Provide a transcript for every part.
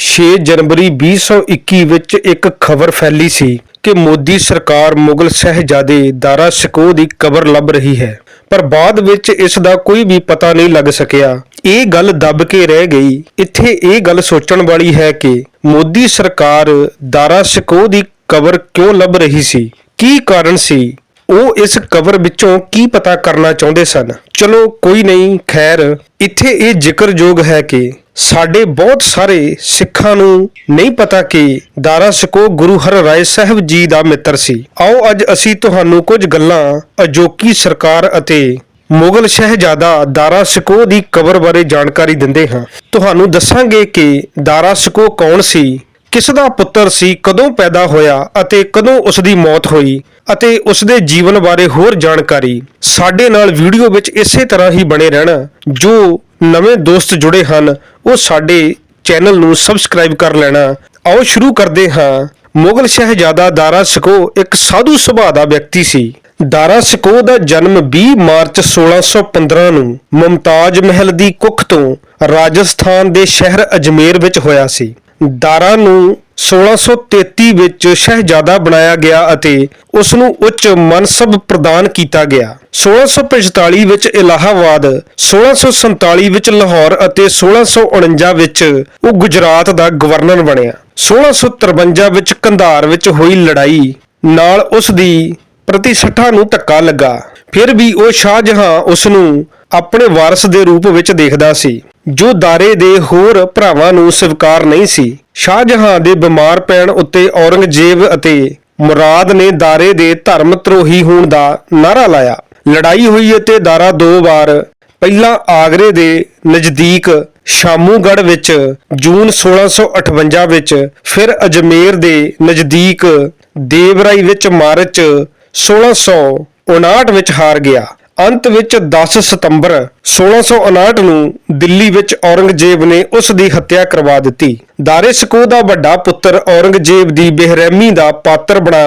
6 ਜਨਵਰੀ 2021 ਵਿੱਚ ਇੱਕ ਖਬਰ ਫੈਲੀ ਸੀ ਕਿ ਮੋਦੀ ਸਰਕਾਰ ਮੁਗਲ ਸ਼ਹਿਜ਼ਾਦੇ ਦਾਰਾ ਸ਼ਿਕੋਹ ਦੀ ਕਬਰ ਲੱਭ ਰਹੀ ਹੈ। ਪਰ ਬਾਅਦ ਵਿੱਚ ਇਸ ਦਾ ਕੋਈ ਵੀ ਪਤਾ ਨਹੀਂ ਲੱਗ ਸਕਿਆ। ਇਹ ਗੱਲ ਦੱਬ ਕੇ ਰਹਿ ਗਈ। ਇੱਥੇ ਇਹ ਗੱਲ ਸੋਚਣ ਵਾਲੀ ਹੈ ਕਿ ਮੋਦੀ ਸਰਕਾਰ ਦਾਰਾ ਸ਼ਿਕੋਹ ਦੀ ਕਬਰ ਕਿਉਂ ਲੱਭ ਰਹੀ ਸੀ? ਕੀ ਕਾਰਨ ਸੀ? ਉਹ ਇਸ ਕਬਰ ਵਿੱਚੋਂ ਕੀ ਪਤਾ ਕਰਨਾ ਚਾਹੁੰਦੇ ਸਨ? ਚਲੋ ਕੋਈ ਨਹੀਂ, ਖੈਰ, ਇੱਥੇ ਇਹ ਜ਼ਿਕਰਯੋਗ ਹੈ ਕਿ ਸਾਡੇ ਬਹੁਤ ਸਾਰੇ ਸਿੱਖਾਂ ਨੂੰ ਨਹੀਂ ਪਤਾ ਕਿ ਦਾਰਾ ਸ਼ਿਕੋਹ ਗੁਰੂ ਹਰ ਰਾਏ ਸਾਹਿਬ ਜੀ ਦਾ ਮਿੱਤਰ ਸੀ। ਆਓ ਅੱਜ ਅਸੀਂ ਤੁਹਾਨੂੰ ਕੁਝ ਗੱਲਾਂ ਅਜੋਕੀ ਸਰਕਾਰ ਅਤੇ ਮੁਗਲ ਸ਼ਹਿਜ਼ਾਦਾ ਦਾਰਾ ਸਕੋ ਦੀ ਕਬਰ ਬਾਰੇ ਜਾਣਕਾਰੀ ਦਿੰਦੇ ਹਾਂ। ਤੁਹਾਨੂੰ ਦੱਸਾਂਗੇ ਕਿ ਦਾਰਾ ਸਕੋ ਕੌਣ ਸੀ ਕਿਸ ਦਾ ਪੁੱਤਰ ਸੀ, ਕਦੋਂ ਪੈਦਾ ਹੋਇਆ ਅਤੇ ਕਦੋਂ ਉਸ ਦੀ ਮੌਤ ਹੋਈ ਅਤੇ ਉਸ ਦੇ ਜੀਵਨ ਬਾਰੇ ਹੋਰ ਜਾਣਕਾਰੀ, ਸਾਡੇ ਨਾਲ ਵੀਡੀਓ ਵਿੱਚ ਇਸੇ ਤਰ੍ਹਾਂ ਹੀ ਬਣੇ ਰਹਿਣਾ। ਜੋ ਨਵੇਂ ਦੋਸਤ ਜੁੜੇ ਹਨ, ਉਹ ਸਾਡੇ ਚੈਨਲ ਨੂੰ ਸਬਸਕ੍ਰਾਈਬ ਕਰ ਲੈਣਾ। ਆਓ ਸ਼ੁਰੂ ਕਰਦੇ ਹਾਂ। ਮੁਗਲ ਸ਼ਹਿਜ਼ਾਦਾ ਦਾਰਾ ਸਕੋ ਇੱਕ ਸਾਧੂ ਸੁਭਾਅ ਦਾ ਵਿਅਕਤੀ ਸੀ। ਦਾਰਾ ਸਕੋ ਦਾ ਜਨਮ 20 ਮਾਰਚ 1615 ਨੂੰ ਮੁਮਤਾਜ ਮਹਿਲ ਦੀ ਕੁੱਖ ਤੋਂ ਰਾਜਸਥਾਨ ਦੇ ਸ਼ਹਿਰ ਅਜਮੇਰ ਵਿੱਚ ਹੋਇਆ ਸੀ। ਦਾਰਾ ਨੂੰ 1633 ਵਿੱਚ ਸ਼ਹਿਜ਼ਾਦਾ ਬਣਾਇਆ ਗਿਆ ਅਤੇ ਉਸ ਨੂੰ ਉੱਚ ਮਨਸਬ ਪ੍ਰਦਾਨ ਕੀਤਾ ਗਿਆ। 1645 ਵਿੱਚ ਇਲਾਹਾਬਾਦ 1647 ਵਿੱਚ ਲਾਹੌਰ ਅਤੇ 1649 ਵਿੱਚ ਉਹ ਗੁਜਰਾਤ ਦਾ ਗਵਰਨਰ ਬਣਿਆ। 1653 ਵਿੱਚ ਕੰਧਾਰ ਵਿੱਚ ਹੋਈ ਲੜਾਈ ਨਾਲ ਉਸ ਦੀ ਪ੍ਰਤੀਸ਼ਠਾ ਨੂੰ ਧੱਕਾ ਲੱਗਾ। ਫਿਰ ਵੀ ਉਹ ਸ਼ਾਹਜਹਾਂ ਉਸ ਨੂੰ ਆਪਣੇ ਵਾਰਸ ਦੇ ਰੂਪ ਵਿੱਚ ਦੇਖਦਾ ਸੀ। ਜੋ ਦਾਰੇ ਦੇ ਹੋਰ ਭਰਾਵਾਂ ਨੂੰ ਸਵੀਕਾਰ ਨਹੀਂ ਸੀ, ਸ਼ਾਹਜਹਾਂ ਦੇ ਬਿਮਾਰ ਪੈਣ ਉੱਤੇ ਔਰੰਗਜ਼ੇਬ ਅਤੇ ਮੁਰਾਦ ਨੇ ਦਾਰੇ ਦੇ ਧਰਮ ਤਰੋਹੀ ਹੋਣ ਦਾ ਨਾਰਾ ਲਾਇਆ। ਲੜਾਈ ਹੋਈ ਅਤੇ ਦਾਰਾ ਦੋ ਵਾਰ ਪਹਿਲਾਂ ਆਗਰੇ ਦੇ ਨਜ਼ਦੀਕ ਸ਼ਾਮੂਗੜ੍ਹ ਵਿੱਚ ਜੂਨ 1658 ਵਿੱਚ ਫਿਰ ਅਜਮੇਰ ਦੇ ਨਜ਼ਦੀਕ ਦੇਵਰਾਈ ਵਿੱਚ ਮਾਰਚ 1659 ਵਿੱਚ ਹਾਰ ਗਿਆ। ਅੰਤ ਵਿੱਚ 10 ਸਤੰਬਰ 1659 ਨੂੰ ਦਿੱਲੀ ਵਿੱਚ ਔਰੰਗਜ਼ੇਬ ਨੇ ਉਸ ਦੀ ਹੱਤਿਆ ਕਰਵਾ ਦਿੱਤੀ। ਦਾਰੇ ਸ਼ਿਕੋਹ ਦਾ ਵੱਡਾ ਪੁੱਤਰ ਔਰੰਗਜ਼ੇਬ ਦੀ ਬੇਰਹਿਮੀ ਦਾ ਪਾਤਰ ਬਣਾ।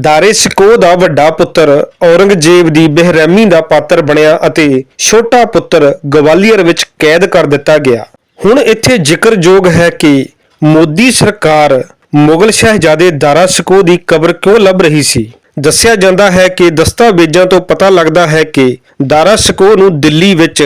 ਦਾਰੇ ਸ਼ਿਕੋਹ ਦਾ ਵੱਡਾ ਪੁੱਤਰ ਔਰੰਗਜ਼ੇਬ ਦੀ ਬੇਰਹਿਮੀ ਦਾ ਪਾਤਰ ਬਣਿਆ ਅਤੇ ਛੋਟਾ ਪੁੱਤਰ ਗਵਾਲੀਅਰ ਵਿੱਚ ਕੈਦ ਕਰ ਦਿੱਤਾ ਗਿਆ। ਹੁਣ ਇੱਥੇ ਜ਼ਿਕਰਯੋਗ ਹੈ ਕਿ ਮੋਦੀ ਸਰਕਾਰ ਮੁਗਲ ਸ਼ਹਿਜ਼ਾਦੇ ਦਾਰਾ ਸਕੋ ਦੀ ਕਬਰ ਕਿਉਂ ਲੱਭ ਰਹੀ ਸੀ? ਦੱਸਿਆ ਜਾਂਦਾ ਹੈ ਕਿ ਦਸਤਾਵੇਜ਼ਾਂ ਤੋਂ ਪਤਾ ਲੱਗਦਾ ਹੈ ਕਿ ਦਾਰਾ ਸ਼ਿਕੋਹ ਨੂੰ ਦਿੱਲੀ ਵਿੱਚ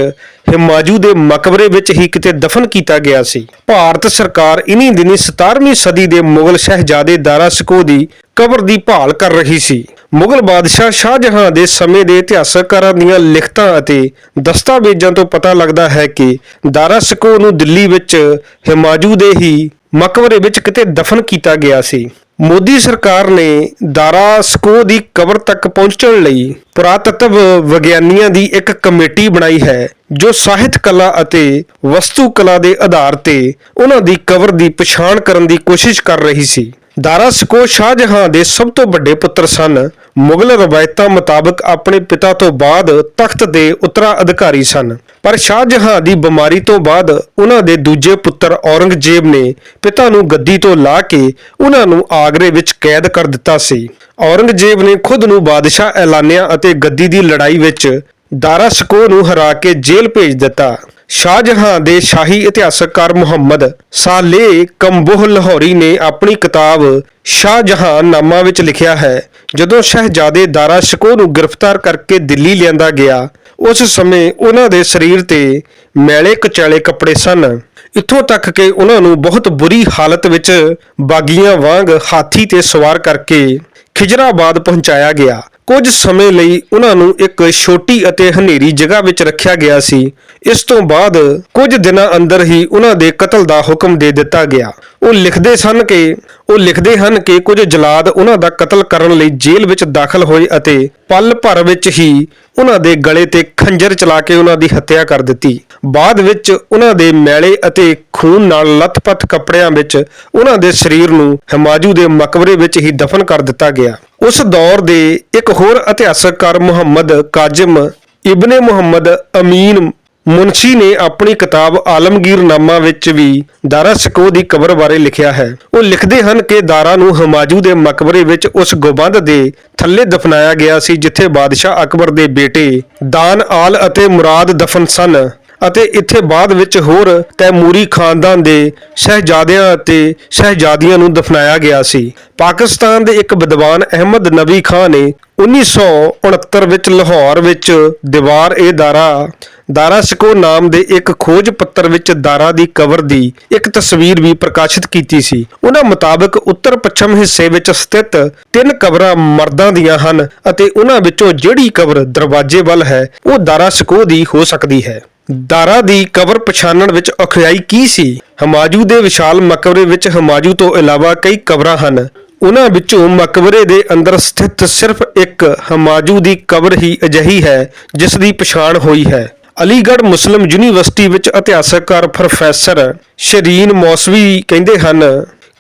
ਹਿਮਾਜੂ ਦੇ ਮਕਬਰੇ ਵਿੱਚ ਹੀ ਕਿਤੇ ਦਫਨ ਕੀਤਾ ਗਿਆ ਸੀ। ਭਾਰਤ ਸਰਕਾਰ ਇਨੀ ਦਿਨੀ 17ਵੀਂ ਸਦੀ ਦੇ ਮੁਗਲ ਸ਼ਹਿਜ਼ਾਦੇ ਦਾਰਾ ਸ਼ਿਕੋਹ ਦੀ ਕਬਰ ਦੀ ਭਾਲ ਕਰ ਰਹੀ ਸੀ। ਮੁਗਲ ਬਾਦਸ਼ਾਹ ਸ਼ਾਹਜਹਾਂ ਦੇ ਸਮੇਂ ਦੇ ਇਤਿਹਾਸਕਾਰਾਂ ਦੀਆਂ ਲਿਖਤਾਂ ਅਤੇ ਦਸਤਾਵੇਜ਼ਾਂ ਤੋਂ ਪਤਾ ਲੱਗਦਾ ਹੈ ਕਿ ਦਾਰਾ ਸ਼ਿਕੋਹ ਨੂੰ ਦਿੱਲੀ ਵਿੱਚ ਹਿਮਾਜੂ ਦੇ ਹੀ ਮਕਬਰੇ ਵਿੱਚ ਕਿਤੇ ਦਫਨ ਕੀਤਾ ਗਿਆ ਸੀ। ਮੋਦੀ ਸਰਕਾਰ ਨੇ ਦਾਰਾ ਸਕੋ ਦੀ ਕਬਰ ਤੱਕ ਪਹੁੰਚਣ ਲਈ ਪੁਰਾਤੱਤਵ ਵਿਗਿਆਨੀਆਂ ਦੀ ਇੱਕ ਕਮੇਟੀ ਬਣਾਈ ਹੈ, ਜੋ ਸਾਹਿਤ ਕਲਾ ਅਤੇ ਵਸਤੂ ਕਲਾ ਦੇ ਆਧਾਰ ਤੇ ਉਹਨਾਂ ਦੀ ਕਬਰ ਦੀ ਪਛਾਣ ਕਰਨ ਦੀ ਕੋਸ਼ਿਸ਼ ਕਰ ਰਹੀ ਸੀ। ਦਾਰਾ ਸਕੋ ਸ਼ਾਹਜਹਾਂ ਦੇ ਸਭ ਤੋਂ ਵੱਡੇ ਪੁੱਤਰ ਸਨ। ਮੁਗਲ ਰਵਾਇਤਾਂ ਮੁਤਾਬਕ ਆਪਣੇ ਪਿਤਾ ਤੋਂ ਬਾਅਦ ਤਖਤ ਦੇ ਉੱਤਰਾਧਿਕਾਰੀ ਸਨ। ਪਰ ਸ਼ਾਹ ਜਹਾਂ ਦੀ ਬਿਮਾਰੀ ਤੋਂ ਬਾਅਦ ਉਹਨਾਂ ਦੇ ਦੂਜੇ ਪੁੱਤਰ ਔਰੰਗਜ਼ੇਬ ਨੇ ਪਿਤਾ ਨੂੰ ਗੱਦੀ ਤੋਂ ਲਾ ਕੇ ਉਹਨਾਂ ਨੂੰ ਆਗਰੇ ਵਿੱਚ ਕੈਦ ਕਰ ਦਿੱਤਾ ਸੀ। ਔਰੰਗਜ਼ੇਬ ਨੇ ਖੁਦ ਨੂੰ ਬਾਦਸ਼ਾਹ ਐਲਾਨਿਆ ਅਤੇ ਗੱਦੀ ਦੀ ਲੜਾਈ ਵਿੱਚ ਦਾਰਾ ਸਕੋ ਨੂੰ ਹਰਾ ਕੇ ਜੇਲ੍ਹ ਭੇਜ ਦਿੱਤਾ। ਸ਼ਾਹਜਹਾਂ ਦੇ ਸ਼ਾਹੀ ਇਤਿਹਾਸਕਾਰ ਮੁਹੰਮਦ ਸਾਲੇ ਕੰਬੋਹ ਲਾਹੌਰੀ ਨੇ ਆਪਣੀ ਕਿਤਾਬ ਸ਼ਾਹਜਹਾਂ ਨਾਮਾ ਵਿੱਚ ਲਿਖਿਆ ਹੈ ਜਦੋਂ ਸ਼ਹਿਜ਼ਾਦੇ ਦਾਰਾ ਸ਼ਿਕੋਹ ਨੂੰ ਗ੍ਰਿਫਤਾਰ ਕਰਕੇ ਦਿੱਲੀ ਲਿਆਂਦਾ ਗਿਆ, ਉਸ ਸਮੇਂ ਉਹਨਾਂ ਦੇ ਸਰੀਰ ਤੇ ਮੈਲੇ ਕਚੈਲੇ ਕੱਪੜੇ ਸਨ। ਇੱਥੋਂ ਤੱਕ ਕਿ ਉਹਨਾਂ ਨੂੰ ਬਹੁਤ ਬੁਰੀ ਹਾਲਤ ਵਿੱਚ ਬਾਗੀਆਂ ਵਾਂਗ ਹਾਥੀ ਤੇ ਸਵਾਰ ਕਰਕੇ ਖਿਜਰਾਬਾਦ ਪਹੁੰਚਾਇਆ ਗਿਆ। ਕੁਝ ਸਮੇਂ ਲਈ ਉਹਨਾਂ ਨੂੰ ਇੱਕ ਛੋਟੀ ਅਤੇ ਹਨੇਰੀ ਜਗ੍ਹਾ ਵਿੱਚ ਰੱਖਿਆ ਗਿਆ ਸੀ। ਇਸ ਤੋਂ ਬਾਅਦ ਕੁਝ ਦਿਨਾਂ ਅੰਦਰ ਹੀ ਉਹਨਾਂ ਦੇ ਕਤਲ ਦਾ ਹੁਕਮ ਦੇ ਦਿੱਤਾ ਗਿਆ। ਉਹ ਲਿਖਦੇ ਸਨ ਕਿ, ਉਹ ਲਿਖਦੇ ਹਨ ਕਿ ਕੁਝ ਜਲਾਦ ਉਹਨਾਂ ਦਾ ਕਤਲ ਕਰਨ ਲਈ ਜੇਲ੍ਹ ਵਿੱਚ ਦਾਖਲ ਹੋਏ ਅਤੇ ਪਲ ਭਰ ਵਿੱਚ ਹੀ ਉਹਨਾਂ ਦੇ ਗਲੇ ਤੇ ਖੰਜਰ ਚਲਾ ਕੇ ਉਹਨਾਂ ਦੀ ਹੱਤਿਆ ਕਰ ਦਿੱਤੀ। ਬਾਅਦ ਵਿੱਚ ਉਹਨਾਂ ਦੇ ਮੈਲੇ ਅਤੇ ਖੂਨ ਨਾਲ ਲੱਥਪੱਥ ਕੱਪੜਿਆਂ ਵਿੱਚ ਉਹਨਾਂ ਦੇ ਸਰੀਰ ਨੂੰ ਹਿਮਾਜੂ ਦੇ ਮਕਬਰੇ ਵਿੱਚ ਹੀ ਦਫਨ ਕਰ ਦਿੱਤਾ ਗਿਆ। ਉਸ ਦੌਰ ਦੇ ਇੱਕ ਹੋਰ ਇਤਿਹਾਸਕਾਰ ਮੁਹੰਮਦ ਕਾਜ਼ਮ ਇਬਨੇ ਮੁਹੰਮਦ ਅਮੀਨ ਮੁਨਸ਼ੀ ਨੇ ਆਪਣੀ ਕਿਤਾਬ ਆਲਮਗੀਰਨਾਮਾ ਵਿੱਚ ਵੀ ਦਾਰਾ ਸ਼ਿਕੋਹ ਦੀ ਕਬਰ ਬਾਰੇ ਲਿਖਿਆ ਹੈ। ਉਹ ਲਿਖਦੇ ਹਨ ਕਿ ਦਾਰਾ ਨੂੰ ਹਮਾਜੂ ਦੇ ਮਕਬਰੇ ਵਿੱਚ ਉਸ ਗੁਬੰਦ ਦੇ ਥੱਲੇ ਦਫਨਾਇਆ ਗਿਆ ਸੀ, ਜਿੱਥੇ ਬਾਦਸ਼ਾਹ ਅਕਬਰ ਦੇ ਬੇਟੇ ਦਾਨ ਆਲ ਅਤੇ ਮੁਰਾਦ ਦਫਨ ਸਨ। ਅਤੇ ਇੱਥੇ ਬਾਅਦ ਵਿੱਚ ਹੋਰ ਤੈਮੂਰੀ ਖਾਨਦਾਨ ਦੇ ਸ਼ਹਿਜ਼ਾਦਿਆਂ ਅਤੇ ਸ਼ਹਿਜ਼ਾਦੀਆਂ ਨੂੰ ਦਫਨਾਇਆ ਗਿਆ ਸੀ। ਪਾਕਿਸਤਾਨ ਦੇ ਇੱਕ ਵਿਦਵਾਨ ਅਹਿਮਦ ਨਬੀ ਖਾਨ ਨੇ 1969 ਵਿੱਚ ਲਾਹੌਰ ਵਿੱਚ ਦੀਵਾਰ ਏ ਦਾਰਾ ਦਾਰਾ ਨਾਮ ਦੇ ਇੱਕ ਖੋਜ ਪੱਤਰ ਵਿੱਚ ਦਾਰਾ ਦੀ ਕਵਰ ਦੀ ਇੱਕ ਤਸਵੀਰ ਵੀ ਪ੍ਰਕਾਸ਼ਿਤ ਕੀਤੀ ਸੀ। ਉਹਨਾਂ ਮੁਤਾਬਕ ਉੱਤਰ ਪੱਛਮ ਹਿੱਸੇ ਵਿੱਚ ਸਥਿਤ ਤਿੰਨ ਕਬਰਾਂ ਮਰਦਾਂ ਦੀਆਂ ਹਨ ਅਤੇ ਉਹਨਾਂ ਵਿੱਚੋਂ ਜਿਹੜੀ ਕਬਰ ਦਰਵਾਜ਼ੇ ਵੱਲ ਹੈ, ਉਹ ਦਾਰਾ ਸ਼ਿਕੋ ਦੀ ਹੋ ਸਕਦੀ ਹੈ। ਦਾਰਾ ਦੀ ਕਬਰ ਪਛਾਣਨ ਵਿੱਚ ਔਖਿਆਈ ਕੀ ਸੀ? ਹਮਾਜੂ ਦੇ ਵਿਸ਼ਾਲ ਮਕਬਰੇ ਵਿੱਚ ਹਮਾਜੂ ਤੋਂ ਇਲਾਵਾ ਕਈ ਕਬਰਾਂ ਹਨ। ਉਹਨਾਂ ਵਿੱਚੋਂ ਮਕਬਰੇ ਦੇ ਅੰਦਰ ਸਥਿਤ ਸਿਰਫ ਇੱਕ ਹਮਾਜੂ ਦੀ ਕਬਰ ਹੀ ਅਜਿਹੀ ਹੈ, ਜਿਸ ਦੀ ਪਛਾਣ ਹੋਈ ਹੈ। ਅਲੀਗੜ੍ਹ ਮੁਸਲਿਮ ਯੂਨੀਵਰਸਿਟੀ ਵਿੱਚ ਇਤਿਹਾਸਕਾਰ ਪ੍ਰੋਫੈਸਰ ਸ਼ਰੀਨ ਮੌਸਵੀ ਕਹਿੰਦੇ ਹਨ,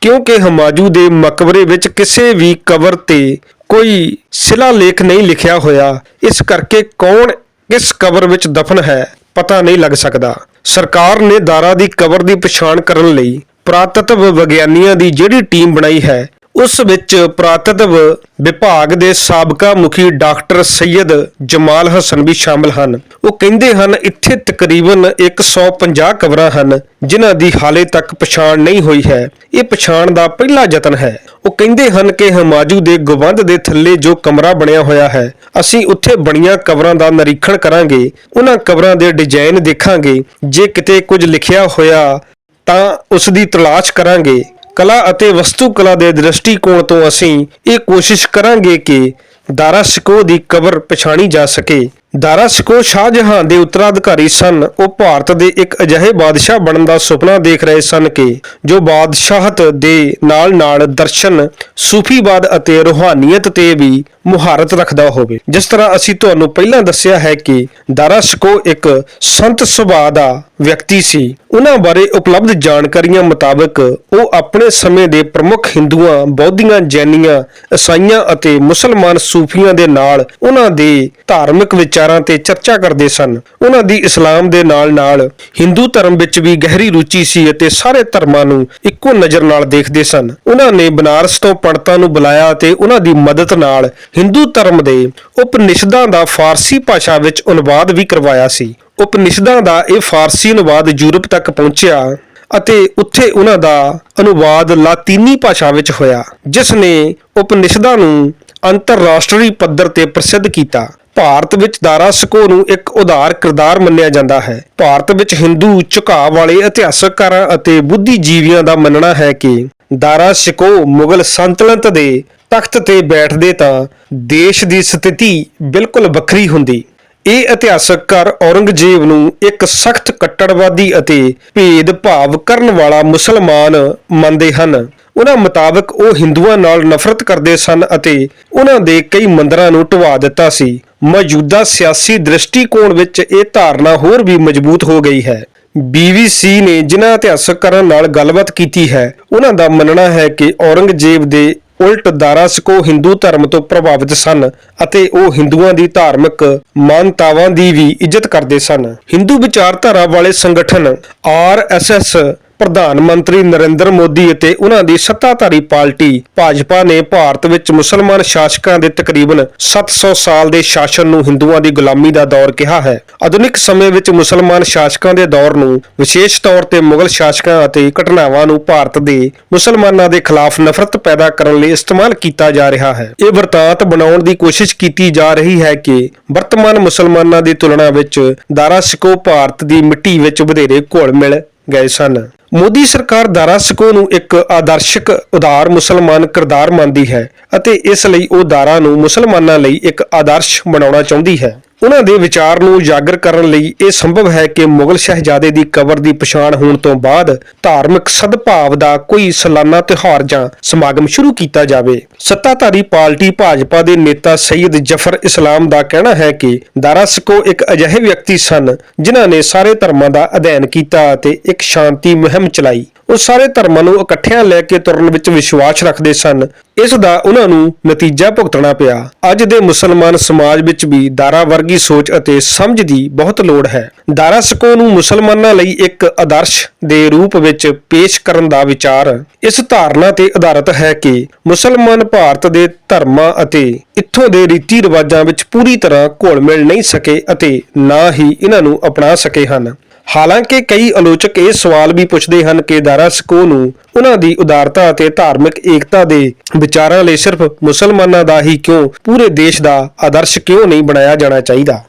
ਕਿਉਂਕਿ ਹਮਾਜੂ ਦੇ ਮਕਬਰੇ ਵਿੱਚ ਕਿਸੇ ਵੀ ਕਬਰ ਤੇ ਕੋਈ ਸਿਲਾ ਲੇਖ ਨਹੀਂ ਲਿਖਿਆ ਹੋਇਆ, ਇਸ ਕਰਕੇ ਕੌਣ ਕਿਸ ਕਬਰ ਵਿੱਚ ਦਫਨ ਹੈ, ਪਤਾ ਨਹੀਂ ਲੱਗ ਸਕਦਾ। ਸਰਕਾਰ ਨੇ ਦਾਰਾ ਦੀ ਕਬਰ ਦੀ ਪਛਾਣ ਕਰਨ ਲਈ ਪੁਰਾਤਤਵ ਵਿਗਿਆਨੀਆਂ ਦੀ ਜਿਹੜੀ ਟੀਮ ਬਣਾਈ ਹੈ ਉਸ ਵਿੱਚ ਪੁਰਾਤਤਵ ਵਿਭਾਗ ਦੇ ਸਾਬਕਾ ਮੁਖੀ ਡਾਕਟਰ ਸੈਯਦ ਜਮਾਲ ਹਸਨ ਵੀ ਸ਼ਾਮਲ ਹਨ। ਉਹ ਕਹਿੰਦੇ ਹਨ, ਇੱਥੇ ਤਕਰੀਬਨ 150 ਕਬਰਾਂ ਹਨ, ਜਿਨ੍ਹਾਂ ਦੀ ਹਾਲੇ ਤੱਕ ਪਛਾਣ ਨਹੀਂ ਹੋਈ ਹੈ। ਇਹ ਪਛਾਣ ਦਾ ਪਹਿਲਾ ਯਤਨ ਹੈ। ਉਹ ਕਹਿੰਦੇ ਹਨ ਕਿ ਹਮਾਜੂ ਦੇ ਗਵੰਦ ਦੇ ਥੱਲੇ ਜੋ ਕਮਰਾ ਬਣਿਆ ਹੋਇਆ ਹੈ, ਅਸੀਂ ਉੱਥੇ ਬਣੀਆਂ ਕਬਰਾਂ ਦਾ ਨਿਰੀਖਣ ਕਰਾਂਗੇ। ਉਹਨਾਂ ਕਬਰਾਂ ਦੇ ਡਿਜ਼ਾਈਨ ਦੇਖਾਂਗੇ। ਜੇ ਕਿਤੇ ਕੁਝ ਲਿਖਿਆ ਹੋਇਆ ਤਾਂ ਉਸ ਦੀ ਤਲਾਸ਼ ਕਰਾਂਗੇ। ਕਲਾ ਅਤੇ ਵਸਤੂ ਕਲਾ ਦੇ ਦ੍ਰਿਸ਼ਟੀਕੋਣ ਤੋਂ ਅਸੀਂ ਇਹ ਕੋਸ਼ਿਸ਼ ਕਰਾਂਗੇ ਕਿ ਦਾਰਾ ਸ਼ਿਕੋ ਦੀ ਕਬਰ ਪਛਾਣੀ ਜਾ ਸਕੇ। ਦਾਰਾ ਸ਼ਿਕੋ ਸ਼ਾਹਜਹਾਨ ਦੇ ਉੱਤਰਾਧਿਕਾਰੀ ਸਨ। ਉਹ ਭਾਰਤ ਦੇ ਇੱਕ ਅਜਿਹੇ ਬਾਦਸ਼ਾਹ ਬਣਨ ਦਾ ਸੁਪਨਾ ਦੇਖ ਰਹੇ ਸਨ ਕਿ ਜੋ ਬਾਦਸ਼ਾਹਤ ਦੇ ਨਾਲ-ਨਾਲ ਦਰਸ਼ਨ, ਸੂਫੀਵਾਦ ਅਤੇ ਰੂਹਾਨੀਅਤ ਤੇ ਵੀ ਮੁਹਾਰਤ ਰੱਖਦਾ ਹੋਵੇ। ਜਿਸ ਤਰ੍ਹਾਂ ਅਸੀਂ ਤੁਹਾਨੂੰ ਪਹਿਲਾਂ ਦੱਸਿਆ ਹੈ ਕਿ ਦਾਰਾ ਸ਼ਿਕੋ ਇੱਕ ਸੰਤ ਸੁਭਾਅ ਦਾ ਵਿਅਕਤੀ ਸੀ। ਉਹਨਾਂ ਬਾਰੇ ਉਪਲਬਧ ਜਾਣਕਾਰੀਆਂ ਮੁਤਾਬਕ ਉਹ ਆਪਣੇ ਸਮੇਂ ਦੇ ਪ੍ਰਮੁੱਖ ਹਿੰਦੂਆਂ ਬੌද්ධੀਆਂ ਜੈਨੀਆਂ, ਈਸਾਈਆਂ ਅਤੇ ਮੁਸਲਮਾਨ ਸੂਫੀਆਂ ਦੇ ਨਾਲ ਉਹਨਾਂ ਦੇ ਧਾਰਮਿਕ ਵਿਚਾਰਾਂ ਤੇ ਚਰਚਾ ਕਰਦੇ ਸਨ। ਉਹਨਾਂ ਦੀ ਇਸਲਾਮ ਦੇ ਨਾਲ-ਨਾਲ ਹਿੰਦੂ ਧਰਮ ਵਿੱਚ ਵੀ ਗਹਿਰੀ ਰੁਚੀ ਸੀ ਅਤੇ ਸਾਰੇ ਧਰਮਾਂ ਨੂੰ ਇੱਕੋ ਨਜ਼ਰ ਨਾਲ ਦੇਖਦੇ ਸਨ। ਉਹਨਾਂ ਨੇ ਬਨਾਰਸ ਤੋਂ ਪੰਡਤਾਂ ਨੂੰ ਬੁਲਾਇਆ ਅਤੇ ਉਹਨਾਂ ਦੀ ਮਦਦ ਨਾਲ ਹਿੰਦੂ ਧਰਮ ਦੇ ਉਪਨਿਸ਼ਦਾਂ ਦਾ ਫਾਰਸੀ ਭਾਸ਼ਾ ਵਿੱਚ ਅਨੁਵਾਦ ਵੀ ਕਰਵਾਇਆ ਸੀ। ਉਪਨਿਸ਼ਦਾਂ ਦਾ ਇਹ ਫਾਰਸੀ ਅਨੁਵਾਦ ਯੂਰਪ ਤੱਕ ਪਹੁੰਚਿਆ ਅਤੇ ਉੱਥੇ ਉਹਨਾਂ ਦਾ ਅਨੁਵਾਦ ਲਾਤੀਨੀ ਭਾਸ਼ਾ ਵਿੱਚ ਹੋਇਆ, ਜਿਸ ਨੇ ਉਪਨਿਸ਼ਦਾਂ ਨੂੰ ਅੰਤਰਰਾਸ਼ਟਰੀ ਪੱਧਰ ਤੇ ਪ੍ਰਸਿੱਧ ਕੀਤਾ। ਭਾਰਤ ਵਿੱਚ ਦਾਰਾ ਸਕੋ ਨੂੰ ਇੱਕ ਉਦਾਰ ਕਿਰਦਾਰ ਮੰਨਿਆ ਜਾਂਦਾ ਹੈ। ਭਾਰਤ ਵਿੱਚ ਹਿੰਦੂ ਝੁਕਾਅ ਵਾਲੇ ਇਤਿਹਾਸਕਾਰਾਂ ਅਤੇ ਬੁੱਧੀਜੀਵੀਆਂ ਦਾ ਮੰਨਣਾ ਹੈ ਕਿ ਦਾਰਾ ਸ਼ਿਕੋ ਮੁਗਲ ਸੰਤਲਨਤ ਦੇ ਤਖਤ ਤੇ ਬੈਠਦੇ ਤਾਂ ਦੇਸ਼ ਦੀ ਸਥਿਤੀ ਬਿਲਕੁਲ ਵੱਖਰੀ ਹੁੰਦੀ। ਇਹ ਇਤਿਹਾਸਕ ਘਰ ਔਰੰਗਜ਼ੇਬ ਨੂੰ ਇੱਕ ਸਖਤ ਕੱਟੜਵਾਦੀ ਅਤੇ ਭੇਦਭਾਵ ਕਰਨ ਵਾਲਾ ਮੁਸਲਮਾਨ ਮੰਨਦੇ ਹਨ। ਉਹਨਾਂ ਮੁਤਾਬਕ ਉਹ ਹਿੰਦੂਆਂ ਨਾਲ ਨਫ਼ਰਤ ਕਰਦੇ ਸਨ ਅਤੇ ਉਹਨਾਂ ਦੇ ਕਈ ਮੰਦਰਾਂ ਨੂੰ ਢਵਾ ਦਿੱਤਾ ਸੀ। ਮੌਜੂਦਾ ਸਿਆਸੀ ਦ੍ਰਿਸ਼ਟੀਕੋਣ ਵਿੱਚ ਇਹ ਧਾਰਨਾ ਹੋਰ ਵੀ ਮਜ਼ਬੂਤ ਹੋ ਗਈ ਹੈ। BBC ਨੇ ਜਿਨ੍ਹਾਂ ਇਤਿਹਾਸਕਾਰਾਂ ਨਾਲ ਗੱਲਬਾਤ ਕੀਤੀ ਹੈ, ਉਹਨਾਂ ਦਾ ਮੰਨਣਾ ਹੈ ਕਿ ਔਰੰਗਜ਼ੇਬ ਦੇ ਉਲਟ ਦਾਰਾ ਸਕੋ ਹਿੰਦੂ ਧਰਮ ਤੋਂ ਪ੍ਰਭਾਵਿਤ ਸਨ ਅਤੇ ਉਹ ਹਿੰਦੂਆਂ ਦੀ ਧਾਰਮਿਕ ਮਾਨਤਾਵਾਂ ਦੀ ਵੀ ਇੱਜ਼ਤ ਕਰਦੇ ਸਨ। ਹਿੰਦੂ ਵਿਚਾਰਧਾਰਾ ਵਾਲੇ ਸੰਗਠਨ ਆਰਐਸਐਸ ਪ੍ਰਧਾਨ ਮੰਤਰੀ ਨਰਿੰਦਰ ਮੋਦੀ ਅਤੇ ਉਹਨਾਂ ਦੀ ਸੱਤਾਧਾਰੀ ਪਾਰਟੀ ਭਾਜਪਾ ਨੇ ਭਾਰਤ ਵਿੱਚ ਮੁਸਲਮਾਨ ਸ਼ਾਸਕਾਂ ਦੇ ਤਕਰੀਬਨ 700 ਸਾਲ ਦੇ ਸ਼ਾਸਨ ਨੂੰ ਹਿੰਦੂਆਂ ਦੀ ਗੁਲਾਮੀ ਦਾ ਦੌਰ ਕਿਹਾ ਹੈ। ਆਧੁਨਿਕ ਸਮੇਂ ਵਿੱਚ ਮੁਸਲਮਾਨ ਸ਼ਾਸਕਾਂ ਦੇ ਦੌਰ ਨੂੰ ਵਿਸ਼ੇਸ਼ ਤੌਰ ਤੇ ਮੁਗਲ ਸ਼ਾਸਕਾਂ ਅਤੇ ਘਟਨਾਵਾਂ ਨੂੰ ਭਾਰਤ ਦੇ ਮੁਸਲਮਾਨਾਂ ਦੇ ਖਿਲਾਫ ਨਫ਼ਰਤ ਪੈਦਾ ਕਰਨ ਲਈ ਇਸਤੇਮਾਲ ਕੀਤਾ ਜਾ ਰਿਹਾ ਹੈ। ਇਹ ਵਰਤਾਂਤ ਬਣਾਉਣ ਦੀ ਕੋਸ਼ਿਸ਼ ਕੀਤੀ ਜਾ ਰਹੀ ਹੈ ਕਿ ਵਰਤਮਾਨ ਮੁਸਲਮਾਨਾਂ ਦੀ ਤੁਲਨਾ ਵਿੱਚ ਦਾਰਾ ਸਿਕੋ ਭਾਰਤ ਦੀ ਮਿੱਟੀ ਵਿੱਚ ਵਧੇਰੇ ਘੁਲ ਮਿਲ ਗਏ ਸਨ। ਮੋਦੀ ਸਰਕਾਰ ਦਾਰਾ ਸਕੋ ਨੂੰ ਇੱਕ ਆਦਰਸ਼ਕ, ਉਦਾਰ ਮੁਸਲਮਾਨ ਕਿਰਦਾਰ ਮੰਨਦੀ ਹੈ ਅਤੇ ਇਸ ਲਈ ਉਹ ਦਾਰਾ ਨੂੰ ਮੁਸਲਮਾਨਾਂ ਲਈ ਇੱਕ ਆਦਰਸ਼ ਬਣਾਉਣਾ ਚਾਹੁੰਦੀ ਹੈ। ਉਹਨਾਂ ਦੇ ਵਿਚਾਰ ਨੂੰ ਉਜਾਗਰ ਕਰਨ ਲਈ ਇਹ ਸੰਭਵ ਹੈ ਕਿ ਮੁਗਲ ਸ਼ਹਿਜ਼ਾਦੇ ਦੀ ਕਬਰ ਦੀ ਪਛਾਣ ਹੋਣ ਤੋਂ ਬਾਅਦ ਧਾਰਮਿਕ ਸਦਭਾਵ ਦਾ ਕੋਈ ਸਾਲਾਨਾ ਤਿਉਹਾਰ ਜਾਂ ਸਮਾਗਮ ਸ਼ੁਰੂ ਕੀਤਾ ਜਾਵੇ। ਸੱਤਾਧਾਰੀ ਪਾਰਟੀ ਭਾਜਪਾ ਦੇ ਨੇਤਾ ਸੈਯਦ ਜਫਰ ਇਸਲਾਮ ਦਾ ਕਹਿਣਾ ਹੈ ਕਿ ਦਾਰਾ ਸਕੋ ਇੱਕ ਅਜਿਹੇ ਵਿਅਕਤੀ ਸਨ ਜਿਨ੍ਹਾਂ ਨੇ ਸਾਰੇ ਧਰਮਾਂ ਦਾ ਅਧਿਐਨ ਕੀਤਾ ਅਤੇ ਇੱਕ ਸ਼ਾਂਤੀ ਮੁਹਿੰਮ ਚਲਾਈ। ਉਹ ਸਾਰੇ ਧਰਮਾਂ ਨੂੰ ਇਕੱਠਿਆਂ ਲੈ ਕੇ ਤੁਰਨ ਵਿੱਚ ਵਿਸ਼ਵਾਸ ਰੱਖਦੇ ਸਨ। ਇਸ ਦਾ ਉਹਨਾਂ ਨੂੰ ਨਤੀਜਾ ਭੁਗਤਣਾ ਪਿਆ। ਅੱਜ ਦੇ ਮੁਸਲਮਾਨ ਸਮਾਜ ਵਿੱਚ ਵੀ ਦਾਰਾ ਵਰਗੀ ਸੋਚ ਅਤੇ ਸਮਝ ਦੀ ਬਹੁਤ ਲੋੜ ਹੈ। ਦਾਰਾ ਸਕੋ ਨੂੰ ਮੁਸਲਮਾਨਾਂ ਲਈ ਇੱਕ ਆਦਰਸ਼ ਦੇ ਰੂਪ ਵਿੱਚ ਪੇਸ਼ ਕਰਨ ਦਾ ਵਿਚਾਰ ਇਸ ਧਾਰਨਾ ਤੇ ਆਧਾਰਿਤ ਹੈ ਕਿ ਮੁਸਲਮਾਨ ਭਾਰਤ ਦੇ ਧਰਮਾਂ ਅਤੇ ਇੱਥੋਂ ਦੇ ਰੀਤੀ ਰਿਵਾਜਾਂ ਵਿੱਚ ਪੂਰੀ ਤਰ੍ਹਾਂ ਘੋਲ ਮਿਲ ਨਹੀਂ ਸਕੇ ਅਤੇ ਨਾ ਹੀ ਇਹਨਾਂ ਨੂੰ ਅਪਣਾ ਸਕੇ ਹਨ। ਹਾਲਾਂਕਿ ਕਈ ਆਲੋਚਕ ਇਹ ਸਵਾਲ ਵੀ ਪੁੱਛਦੇ ਹਨ ਕਿ ਦਾਰਾ ਸਕੋ ਨੂੰ ਉਹਨਾਂ ਦੀ ਉਦਾਰਤਾ ਅਤੇ ਧਾਰਮਿਕ ਏਕਤਾ ਦੇ ਵਿਚਾਰਾਂ ਲਈ ਸਿਰਫ ਮੁਸਲਮਾਨਾਂ ਦਾ ਹੀ ਕਿਉਂ, ਪੂਰੇ ਦੇਸ਼ ਦਾ ਆਦਰਸ਼ ਕਿਉਂ ਨਹੀਂ ਬਣਾਇਆ ਜਾਣਾ ਚਾਹੀਦਾ?